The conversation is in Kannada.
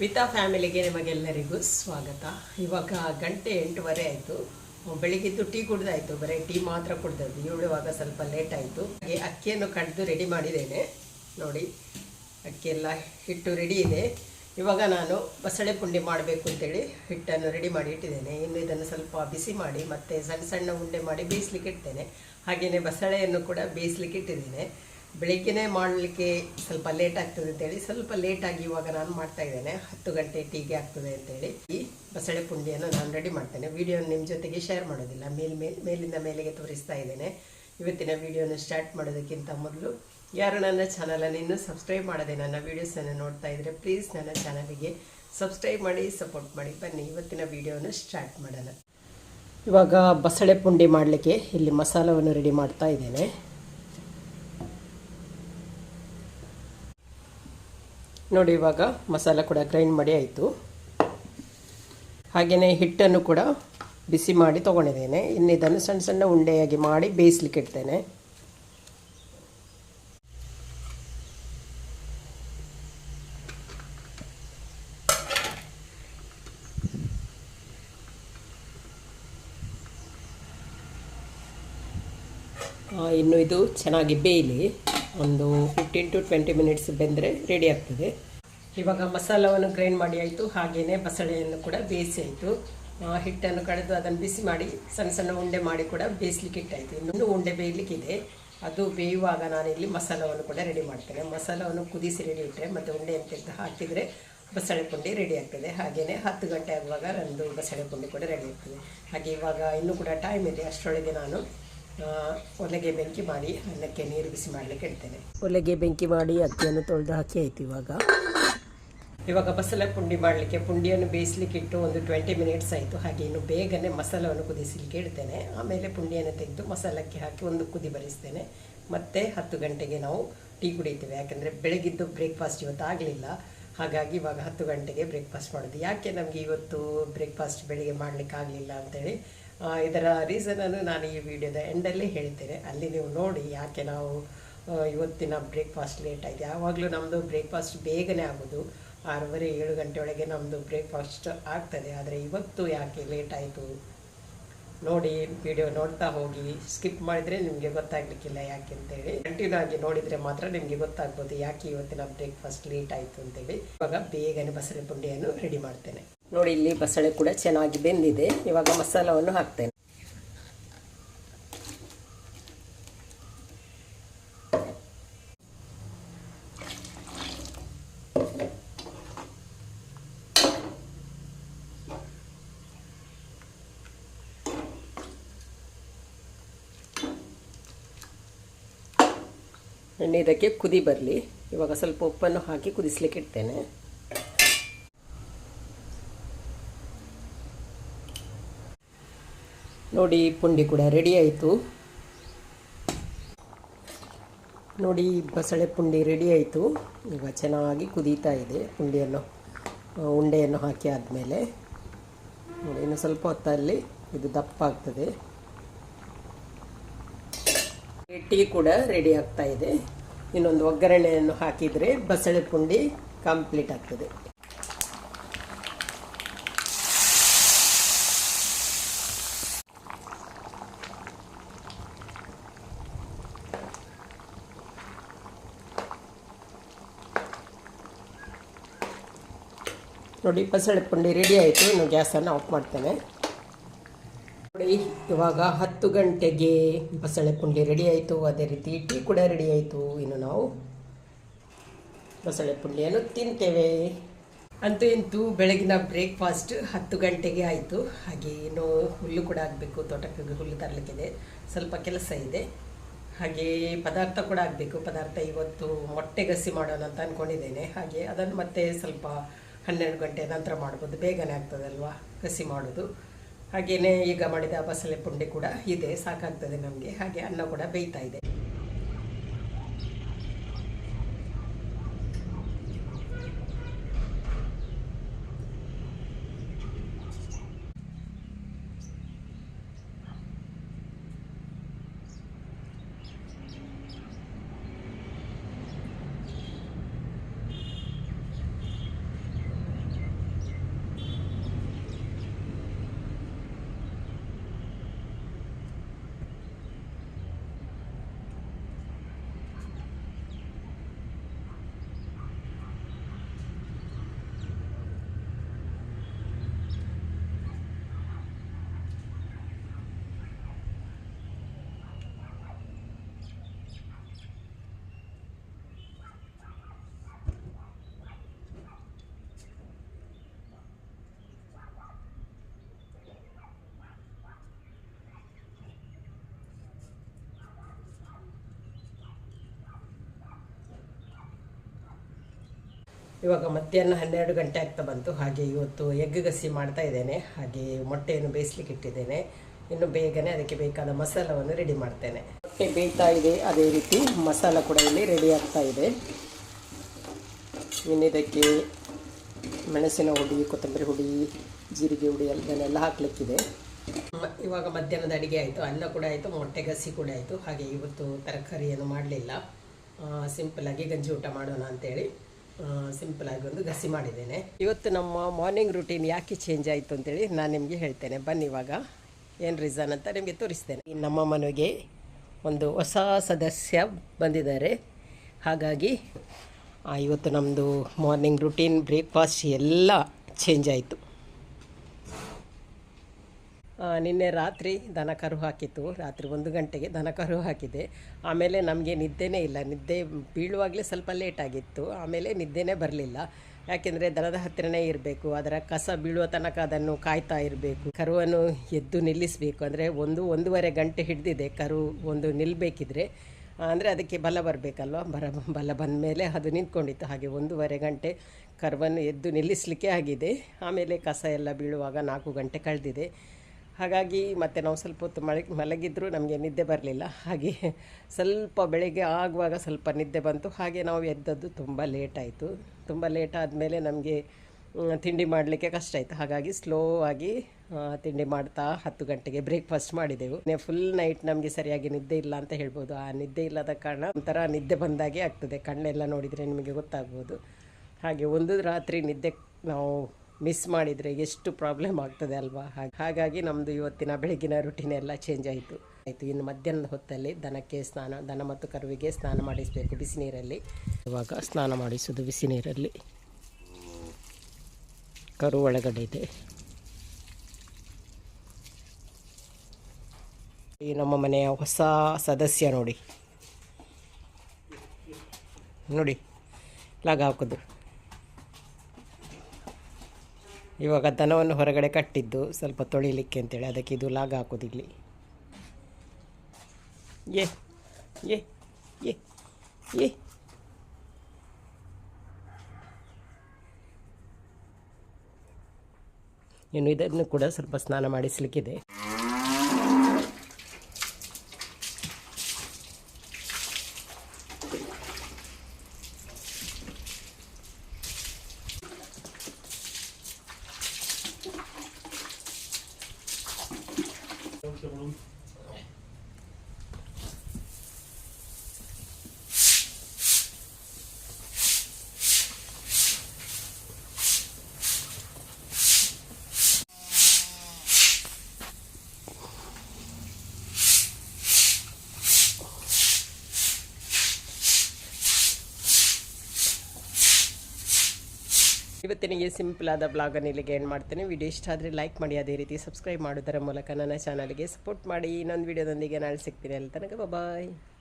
ವಿತಾ ಫ್ಯಾಮಿಲಿಗೆ ನಿಮಗೆಲ್ಲರಿಗೂ ಸ್ವಾಗತ. ಇವಾಗ ಗಂಟೆ ಎಂಟೂವರೆ ಆಯಿತು. ಬೆಳಿಗ್ಗೆದ್ದು ಟೀ ಕುಡ್ದಾಯ್ತು. ಬರೀ ಟೀ ಮಾತ್ರ ಕುಡ್ದದ್ದು. ಏಳುವಾಗ ಸ್ವಲ್ಪ ಲೇಟ್ ಆಯಿತು. ಹಾಗೆ ಅಕ್ಕಿಯನ್ನು ಕಡಿದು ರೆಡಿ ಮಾಡಿದ್ದೇನೆ. ನೋಡಿ ಅಕ್ಕಿ ಎಲ್ಲ ಹಿಟ್ಟು ರೆಡಿ ಇದೆ. ಇವಾಗ ನಾನು ಬಸಳೆ ಪುಂಡಿ ಮಾಡಬೇಕು ಅಂತೇಳಿ ಹಿಟ್ಟನ್ನು ರೆಡಿ ಮಾಡಿ ಇಟ್ಟಿದ್ದೇನೆ. ಇನ್ನು ಇದನ್ನು ಸ್ವಲ್ಪ ಬಿಸಿ ಮಾಡಿ ಮತ್ತೆ ಸಣ್ಣ ಸಣ್ಣ ಉಂಡೆ ಮಾಡಿ ಬೇಯಿಸ್ಲಿಕ್ಕೆ ಇಡ್ತೇನೆ. ಹಾಗೆಯೇ ಬಸಳೆಯನ್ನು ಕೂಡ ಬೇಯಿಸ್ಲಿಕ್ಕೆ ಇಟ್ಟಿದ್ದೇನೆ. ಬೆಳಿಗ್ಗೆನೇ ಮಾಡಲಿಕ್ಕೆ ಸ್ವಲ್ಪ ಲೇಟ್ ಆಗ್ತದೆ ಅಂತೇಳಿ, ಸ್ವಲ್ಪ ಲೇಟಾಗಿ ಇವಾಗ ನಾನು ಮಾಡ್ತಾ ಇದ್ದೇನೆ. ಹತ್ತು ಗಂಟೆ ಟೀಗೆ ಆಗ್ತದೆ ಅಂತೇಳಿ. ಈ ಬಸಳೆ ಪುಂಡಿಯನ್ನು ನಾನು ರೆಡಿ ಮಾಡ್ತೇನೆ. ವಿಡಿಯೋ ನಿಮ್ಮ ಜೊತೆಗೆ ಶೇರ್ ಮಾಡೋದಿಲ್ಲ. ಮೇಲ್ ಮೇಲ್, ಮೇಲಿಂದ ಮೇಲೆಗೆ ತೋರಿಸ್ತಾ ಇದ್ದೇನೆ. ಇವತ್ತಿನ ವಿಡಿಯೋನ ಸ್ಟಾರ್ಟ್ ಮಾಡೋದಕ್ಕಿಂತ ಮೊದಲು ಯಾರು ನನ್ನ ಚಾನಲನ್ನು ಇನ್ನೂ ಸಬ್ಸ್ಕ್ರೈಬ್ ಮಾಡದೆ ನನ್ನ ವೀಡಿಯೋಸನ್ನು ನೋಡ್ತಾ ಇದ್ದರೆ ಪ್ಲೀಸ್ ನನ್ನ ಚಾನಲಿಗೆ ಸಬ್ಸ್ಕ್ರೈಬ್ ಮಾಡಿ ಸಪೋರ್ಟ್ ಮಾಡಿ. ಬನ್ನಿ, ಇವತ್ತಿನ ವಿಡಿಯೋನ ಸ್ಟಾರ್ಟ್ ಮಾಡೋಣ. ಇವಾಗ ಬಸಳೆ ಪುಂಡಿ ಮಾಡಲಿಕ್ಕೆ ಇಲ್ಲಿ ಮಸಾಲವನ್ನು ರೆಡಿ ಮಾಡ್ತಾ ಇದ್ದೇನೆ. ನೋಡಿ ಇವಾಗ ಮಸಾಲ ಕೂಡ ಗ್ರೈಂಡ್ ಮಾಡಿ ಆಯಿತು. ಹಾಗೆಯೇ ಹಿಟ್ಟನ್ನು ಕೂಡ ಬಿಸಿ ಮಾಡಿ ತೊಗೊಂಡಿದ್ದೇನೆ. ಇನ್ನು ಇದನ್ನು ಸಣ್ಣ ಸಣ್ಣ ಉಂಡೆಯಾಗಿ ಮಾಡಿ ಬೇಯಿಸ್ಲಿಕ್ಕೆ ಇಡ್ತೇನೆ. ಇನ್ನು ಇದು ಚೆನ್ನಾಗಿ ಬೇಯಲಿ. ಒಂದು ಫಿಫ್ಟೀನ್ ಟು ಟ್ವೆಂಟಿ ಮಿನಿಟ್ಸ್ ಬೆಂದರೆ ರೆಡಿ ಆಗ್ತದೆ. ಇವಾಗ ಮಸಾಲವನ್ನು ಗ್ರೈಂಡ್ ಮಾಡಿ ಆಯಿತು ಹಾಗೆಯೇ ಬಸಳೆಯನ್ನು ಕೂಡ ಬೇಯಿಸಿ ಆಯಿತು ಹಿಟ್ಟನ್ನು ಕಡೆದು ಅದನ್ನು ಬಿಸಿ ಮಾಡಿ, ಸಣ್ಣ ಸಣ್ಣ ಉಂಡೆ ಮಾಡಿ ಕೂಡ ಬೇಯಿಸ್ಲಿಕ್ಕೆ ಇಟ್ಟಾಯಿತು. ಇನ್ನೊಂದು ಉಂಡೆ ಬೇಯಲಿಕ್ಕಿದೆ. ಅದು ಬೇಯುವಾಗ ನಾನಿಲ್ಲಿ ಮಸಾಲವನ್ನು ಕೂಡ ರೆಡಿ ಮಾಡ್ತೇನೆ. ಮಸಾಲವನ್ನು ಕುದಿಸಿ ರೆಡಿ ಇಟ್ಟರೆ, ಮತ್ತು ಉಂಡೆ ಅಂತ ಹಾಕಿದರೆ ಬಸಳೆ ಪುಂಡಿ ರೆಡಿ ಆಗ್ತದೆ. ಹಾಗೆಯೇ ಹತ್ತು ಗಂಟೆ ಆಗುವಾಗ ನಂದು ಬಸಳೆ ಪುಂಡಿ ಕೂಡ ರೆಡಿ ಆಗ್ತದೆ. ಹಾಗೆ ಇವಾಗ ಇನ್ನೂ ಕೂಡ ಟೈಮ್ ಇದೆ. ಅಷ್ಟರೊಳಗೆ ನಾನು ಒಲೆಗೆ ಬೆಂಕಿ ಮಾಡಿ ಅನ್ನಕ್ಕೆ ನೀರು ಬಿಸಿ ಮಾಡಲಿಕ್ಕೆ ಇಡ್ತೇನೆ. ಒಲೆಗೆ ಬೆಂಕಿ ಮಾಡಿ ಅಕ್ಕಿಯನ್ನು ತೊಳೆದು ಹಾಕಿ ಆಯ್ತು ಇವಾಗ. ಇವಾಗ ಬಸಳೆ ಪುಂಡಿ ಮಾಡಲಿಕ್ಕೆ ಪುಂಡಿಯನ್ನು ಬೇಯಿಸಲಿಕ್ಕೆ ಇಟ್ಟು ಒಂದು ಟ್ವೆಂಟಿ ಮಿನಿಟ್ಸ್ ಆಯಿತು. ಹಾಗೆ ಇನ್ನು ಬೇಗನೆ ಮಸಾಲವನ್ನು ಕುದಿಸಲಿಕ್ಕೆ ಇಡ್ತೇನೆ. ಆಮೇಲೆ ಪುಂಡಿಯನ್ನು ತೆಗೆದು ಮಸಾಲಕ್ಕೆ ಹಾಕಿ ಒಂದು ಕುದಿ ಬರಿಸ್ತೇನೆ. ಮತ್ತೆ ಹತ್ತು ಗಂಟೆಗೆ ನಾವು ಟೀ ಕುಡಿತೇವೆ ಯಾಕೆಂದರೆ ಬೆಳಗಿದ್ದು ಬ್ರೇಕ್ಫಾಸ್ಟ್ ಇವತ್ತು ಆಗಲಿಲ್ಲ. ಹಾಗಾಗಿ ಇವಾಗ ಹತ್ತು ಗಂಟೆಗೆ ಬ್ರೇಕ್ಫಾಸ್ಟ್ ಮಾಡೋದು. ಯಾಕೆ ನಮಗೆ ಇವತ್ತು ಬ್ರೇಕ್ಫಾಸ್ಟ್ ಬೆಳಿಗ್ಗೆ ಮಾಡಲಿಕ್ಕೆ ಆಗಲಿಲ್ಲ ಅಂತೇಳಿ ಇದರ ರೀಸನನ್ನು ನಾನು ಈ ವಿಡಿಯೋದ ಎಂಡಲ್ಲೇ ಹೇಳ್ತೇನೆ. ಅಲ್ಲಿ ನೀವು ನೋಡಿ ಯಾಕೆ ನಾವು ಇವತ್ತಿನ ಬ್ರೇಕ್ಫಾಸ್ಟ್ ಲೇಟ್ ಆಯಿತು ಯಾವಾಗಲೂ ನಮ್ಮದು ಬ್ರೇಕ್ಫಾಸ್ಟ್ ಬೇಗನೆ ಆಗೋದು. ಆರೂವರೆ, ಏಳು ಗಂಟೆ ಒಳಗೆ ನಮ್ಮದು ಬ್ರೇಕ್ಫಾಸ್ಟ್ ಆಗ್ತದೆ. ಆದರೆ ಇವತ್ತು ಯಾಕೆ ಲೇಟ್ ಆಯಿತು? ನೋಡಿ ವಿಡಿಯೋ ನೋಡ್ತಾ ಹೋಗಿ. ಸ್ಕಿಪ್ ಮಾಡಿದರೆ ನಿಮಗೆ ಗೊತ್ತಾಗಲಿಕ್ಕಿಲ್ಲ ಯಾಕೆ ಅಂತೇಳಿ. ಕಂಟಿನ್ಯೂ ಆಗಿ ನೋಡಿದರೆ ಮಾತ್ರ ನಿಮಗೆ ಗೊತ್ತಾಗ್ಬೋದು ಯಾಕೆ ಇವತ್ತಿನ ಬ್ರೇಕ್ಫಾಸ್ಟ್ ಲೇಟ್ ಆಯಿತು ಅಂತೇಳಿ. ಇವಾಗ ಬೇಗನೆ ಬಸಳೆ ಪುಂಡಿಯನ್ನು ರೆಡಿ ಮಾಡ್ತೇನೆ. ನೋಡಿ, ಇಲ್ಲಿ ಬಸಳೆ ಕೂಡ ಚೆನ್ನಾಗಿ ಬೆಂದಿದೆ. ಇವಾಗ ಮಸಾಲವನ್ನು ಹಾಕ್ತೇನೆ. ಇದಕ್ಕೆ ಕುದಿ ಬರಲಿ. ಇವಾಗ ಸ್ವಲ್ಪ ಉಪ್ಪನ್ನು ಹಾಕಿ ಕುದಿಸ್ಲಿಕ್ಕೆ ಇಡ್ತೇನೆ ನೋಡಿ ಪುಂಡಿ ಕೂಡ ರೆಡಿ ಆಯಿತು. ನೋಡಿ ಬಸಳೆ ಪುಂಡಿ ರೆಡಿ ಆಯಿತು. ಈಗ ಚೆನ್ನಾಗಿ ಕುದೀತಾ ಇದೆ ಪುಂಡಿಯನ್ನು ಉಂಡೆಯನ್ನು ಹಾಕಿ ಆದಮೇಲೆ. ನೋಡಿ, ಇನ್ನು ಸ್ವಲ್ಪ ಹೊತ್ತಲ್ಲಿ ಇದು ದಪ್ಪ ಆಗ್ತದೆ. ಟೀ ಕೂಡ ರೆಡಿ ಆಗ್ತಾ ಇದೆ. ಇನ್ನೊಂದು ಒಗ್ಗರಣೆಯನ್ನು ಹಾಕಿದರೆ ಬಸಳೆ ಪುಂಡಿ ಕಂಪ್ಲೀಟ್ ಆಗ್ತದೆ. ನೋಡಿ, ಬಸಳೆ ಪುಂಡಿ ರೆಡಿ ಆಯಿತು. ಇನ್ನು ಗ್ಯಾಸನ್ನು ಆಫ್ ಮಾಡ್ತೇನೆ. ನೋಡಿ, ಇವಾಗ ಹತ್ತು ಗಂಟೆಗೆ ಬಸಳೆ ಪುಂಡಿ ರೆಡಿ ಆಯಿತು. ಅದೇ ರೀತಿ ಟೀ ಕೂಡ ರೆಡಿ ಆಯಿತು. ಇನ್ನು ನಾವು ಬಸಳೆ ಪುಂಡಿಯನ್ನು ತಿಂತೇವೆ. ಅಂತೂ ಇಂತೂ ಬೆಳಗಿನ ಬ್ರೇಕ್ಫಾಸ್ಟ್ ಹತ್ತು ಗಂಟೆಗೆ ಆಯಿತು. ಹಾಗೆ ಇನ್ನು ಹುಲ್ಲು ಕೂಡ ಆಗಬೇಕು. ತೋಟಕ್ಕೆ ಹುಲ್ಲು ತರಲಿಕ್ಕಿದೆ. ಸ್ವಲ್ಪ ಕೆಲಸ ಇದೆ. ಹಾಗೆ ಪದಾರ್ಥ ಕೂಡ ಆಗಬೇಕು. ಪದಾರ್ಥ ಇವತ್ತು ಮೊಟ್ಟೆ ಗಸಿ ಮಾಡೋಣ ಅಂತ ಅಂದ್ಕೊಂಡಿದ್ದೇನೆ ಹಾಗೆ ಅದನ್ನು ಮತ್ತೆ ಸ್ವಲ್ಪ ಹನ್ನೆರಡು ಗಂಟೆ ನಂತರ ಮಾಡ್ಬೋದು. ಬೇಗನೆ ಆಗ್ತದಲ್ವಾ? ಕಸಿ ಮಾಡೋದು. ಹಾಗೆಯೇ ಈಗ ಮಾಡಿದ ಬಸಳೆ ಪುಂಡಿ ಕೂಡ ಇದೆ. ಸಾಕಾಗ್ತದೆ ನಮಗೆ. ಹಾಗೆ ಅನ್ನ ಕೂಡ ಬೇಯ್ತಾ ಇದೆ. ಇವಾಗ ಮಧ್ಯಾಹ್ನ ಹನ್ನೆರಡು ಗಂಟೆ ಆಗ್ತಾ ಬಂತು. ಹಾಗೆ ಇವತ್ತು ಎಗ್ ಗಸಿ ಮಾಡ್ತಾ ಇದ್ದೇನೆ. ಹಾಗೆ ಮೊಟ್ಟೆಯನ್ನು ಬೇಯಿಸ್ಲಿಕ್ಕೆ ಇಟ್ಟಿದ್ದೇನೆ. ಇನ್ನು ಬೇಗನೆ ಅದಕ್ಕೆ ಬೇಕಾದ ಮಸಾಲವನ್ನು ರೆಡಿ ಮಾಡ್ತೇನೆ. ಮೊಟ್ಟೆ ಬೇಯ್ತಾ ಇದೆ. ಅದೇ ರೀತಿ ಮಸಾಲ ಕೂಡ ಇಲ್ಲಿ ರೆಡಿ ಆಗ್ತಾ ಇದೆ. ಇನ್ನು ಇದಕ್ಕೆ ಮೆಣಸಿನ ಹುಡಿ, ಕೊತ್ತಂಬರಿ ಹುಡಿ, ಜೀರಿಗೆ ಹುಡಿ ಅದನ್ನೆಲ್ಲ ಹಾಕಲಿಕ್ಕಿದೆ. ಇವಾಗ ಮಧ್ಯಾಹ್ನದ ಅಡುಗೆ ಆಯಿತು. ಅನ್ನ ಕೂಡ ಆಯಿತು, ಮೊಟ್ಟೆ ಗಸಿ ಕೂಡ ಆಯಿತು. ಹಾಗೆ ಇವತ್ತು ತರಕಾರಿಯನ್ನು ಮಾಡಲಿಲ್ಲ. ಸಿಂಪಲಾಗಿ ಗಂಜಿ ಊಟ ಮಾಡೋಣ ಅಂತೇಳಿ. ಸಿಂಪಲಾಗಿ ಒಂದು ಗಸಿ ಮಾಡಿದ್ದೇನೆ. ಇವತ್ತು ನಮ್ಮ ಮಾರ್ನಿಂಗ್ ರುಟೀನ್ ಯಾಕೆ ಚೇಂಜ್ ಆಯಿತು ಅಂತೇಳಿ ನಾನು ನಿಮಗೆ ಹೇಳ್ತೇನೆ. ಬನ್ನಿ ಇವಾಗ ಏನು ರೀಸನ್ ಅಂತ ನಿಮಗೆ ತೋರಿಸ್ತೇನೆ. ನಮ್ಮ ಮನೆಗೆ ಒಂದು ಹೊಸ ಸದಸ್ಯ ಬಂದಿದ್ದಾರೆ. ಹಾಗಾಗಿ ಇವತ್ತು ನಮ್ಮದು ಮಾರ್ನಿಂಗ್ ರುಟೀನ್ ಬ್ರೇಕ್ಫಾಸ್ಟ್ ಎಲ್ಲ ಚೇಂಜ್ ಆಯಿತು. ನಿನ್ನೆ ರಾತ್ರಿ ದನ ಕರು ಹಾಕಿತ್ತು. ರಾತ್ರಿ ಒಂದು ಗಂಟೆಗೆ ದನ ಕರು ಹಾಕಿದೆ. ಆಮೇಲೆ ನಮಗೆ ನಿದ್ದೆನೇ ಇಲ್ಲ. ನಿದ್ದೆ ಬೀಳುವಾಗಲೇ ಸ್ವಲ್ಪ ಲೇಟ್ ಆಗಿತ್ತು. ಆಮೇಲೆ ನಿದ್ದೆನೇ ಬರಲಿಲ್ಲ. ಯಾಕೆಂದರೆ ದನದ ಹತ್ತಿರನೇ ಇರಬೇಕು. ಅದರ ಕಸ ಬೀಳುವ ತನಕ ಅದನ್ನು ಕಾಯ್ತಾ ಇರಬೇಕು. ಕರುವನ್ನು ಎದ್ದು ನಿಲ್ಲಿಸಬೇಕು. ಅಂದರೆ ಒಂದು, ಒಂದೂವರೆ ಗಂಟೆ ಹಿಡಿದಿದೆ ಕರು ಒಂದು ನಿಲ್ಲಬೇಕಿದ್ರೆ ಅಂದರೆ ಅದಕ್ಕೆ ಬಲ ಬರಬೇಕಲ್ವ? ಬರ, ಬಲ ಬಂದ ಮೇಲೆ ಅದು ನಿಂತ್ಕೊಂಡಿತ್ತು. ಹಾಗೆ ಒಂದೂವರೆ ಗಂಟೆ ಕರುವನ್ನು ಎದ್ದು ನಿಲ್ಲಿಸಲಿಕ್ಕೆ ಆಗಿದೆ. ಆಮೇಲೆ ಕಸ ಎಲ್ಲ ಬೀಳುವಾಗ ನಾಲ್ಕು ಗಂಟೆ ಕಳೆದಿದೆ. ಹಾಗಾಗಿ ಮತ್ತೆ ನಾವು ಸ್ವಲ್ಪ ಹೊತ್ತು ಮಳೆ ಮಲಗಿದ್ರು ನಮಗೆ ನಿದ್ದೆ ಬರಲಿಲ್ಲ. ಹಾಗೆ ಸ್ವಲ್ಪ ಬೆಳಗ್ಗೆ ಆಗುವಾಗ ಸ್ವಲ್ಪ ನಿದ್ದೆ ಬಂತು. ಹಾಗೆ ನಾವು ಎದ್ದದ್ದು ತುಂಬ ಲೇಟ್ ಆಯಿತು. ತುಂಬ ಲೇಟ್ ಆದಮೇಲೆ ನಮಗೆ ತಿಂಡಿ ಮಾಡಲಿಕ್ಕೆ ಕಷ್ಟ ಆಯಿತು. ಹಾಗಾಗಿ ಸ್ಲೋ ಆಗಿ ತಿಂಡಿ ಮಾಡ್ತಾ ಹತ್ತು ಗಂಟೆಗೆ ಬ್ರೇಕ್ಫಾಸ್ಟ್ ಮಾಡಿದೆವು. ಫುಲ್ ನೈಟ್ ನಮಗೆ ಸರಿಯಾಗಿ ನಿದ್ದೆ ಇಲ್ಲ ಅಂತ ಹೇಳ್ಬೋದು. ಆ ನಿದ್ದೆ ಇಲ್ಲದ ಕಾರಣ ಒಂಥರ ನಿದ್ದೆ ಬಂದಾಗೆ ಆಗ್ತದೆ. ಕಣ್ಣೆಲ್ಲ ನೋಡಿದರೆ ನಿಮಗೆ ಗೊತ್ತಾಗ್ಬೋದು. ಹಾಗೆ ಒಂದು ರಾತ್ರಿ ನಿದ್ದೆ ನಾವು ಮಿಸ್ ಮಾಡಿದರೆ ಎಷ್ಟು ಪ್ರಾಬ್ಲಮ್ ಆಗ್ತದೆ ಅಲ್ವಾ? ಹಾಗೆ ಹಾಗಾಗಿ ನಮ್ಮದು ಇವತ್ತಿನ ಬೆಳಗಿನ ರುಟೀನ್ ಎಲ್ಲ ಚೇಂಜ್ ಆಯಿತು. ಆಯಿತು, ಇನ್ನು ಮಧ್ಯಾಹ್ನದ ಹೊತ್ತಲ್ಲಿ ದನಕ್ಕೆ ಸ್ನಾನ, ದನ ಮತ್ತು ಕರುವಿಗೆ ಸ್ನಾನ ಮಾಡಿಸಬೇಕು ಬಿಸಿ ನೀರಲ್ಲಿ. ಇವಾಗ ಸ್ನಾನ ಮಾಡಿಸೋದು ಬಿಸಿ ನೀರಲ್ಲಿ. ಕರು ಒಳಗಡೆ ಇದೆ. ಈ ನಮ್ಮ ಮನೆಯ ಹೊಸ ಸದಸ್ಯ ನೋಡಿ. ನೋಡಿ, ಲಾಗ ಹಾಕೋದು. ಇವಾಗ ದನವನ್ನು ಹೊರಗಡೆ ಕಟ್ಟಿದ್ದು ಸ್ವಲ್ಪ ತೊಳಿಲಿಕ್ಕೆ ಅಂತೇಳಿ, ಅದಕ್ಕೆ ಇದು ಲಾಗ ಹಾಕೋದಿಲ್ಲಿ ಏ ಏ ಏ ಏ. ಇನ್ನು ಇದನ್ನು ಕೂಡ ಸ್ವಲ್ಪ ಸ್ನಾನ ಮಾಡಿಸ್ಲಿಕ್ಕಿದೆ. Killing him. ಇವತ್ತಿನಿಗೆ ಸಿಂಪಲ್ ಆದ ಬ್ಲಾಗನ್ನು ಇಲ್ಲಿಗೆ ಏನು ಮಾಡ್ತೇನೆ. ವಿಡಿಯೋ ಇಷ್ಟ ಆದರೆ ಲೈಕ್ ಮಾಡಿ, ಅದೇ ರೀತಿ ಸಬ್ಸ್ಕ್ರೈಬ್ ಮಾಡೋದರ ಮೂಲಕ ನನ್ನ ಚಾನಲ್ಗೆ ಸಪೋರ್ಟ್ ಮಾಡಿ. ಇನ್ನೊಂದು ವಿಡಿಯೋದೊಂದಿಗೆ ನಾಳೆ ಸಿಗ್ತೀನಿ. ಅಲ್ಲಿ ತನಕ ಬಾಯ್